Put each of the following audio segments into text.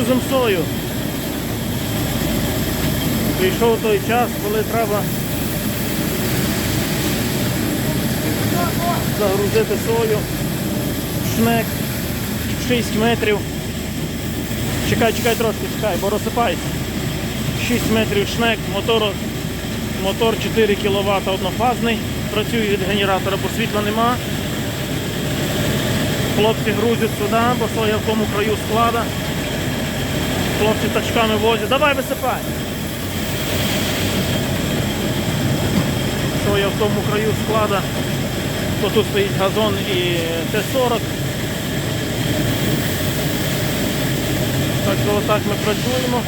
грузимо сою. Прийшов той час, коли треба загрузити сою. Шнек 6 метрів. Чекай, чекай трошки, чекай, бо розсипається. 6 метрів шнек, мотор, мотор 4 кВт однофазний. Працює від генератора, бо світла нема. Хлопці грузять сюди, бо соя в тому краю склада. Хлопці тачками возять. Давай висипай. Соя в тому краю склада. То тут стоїть газон і Т-40. Так що отак ми працюємо.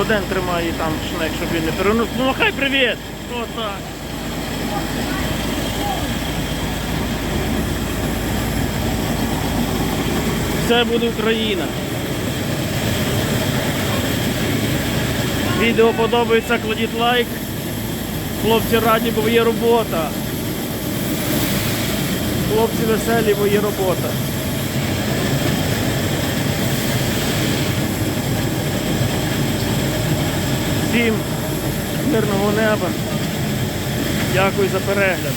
Один тримає там шнек, щоб він не перенув. Ну махай привіт! Отак. Все буде Україна. Відео подобається, кладіть лайк. Хлопці раді, бо є робота. Хлопці веселі, бо є робота. Всім мирного неба. Дякую за перегляд.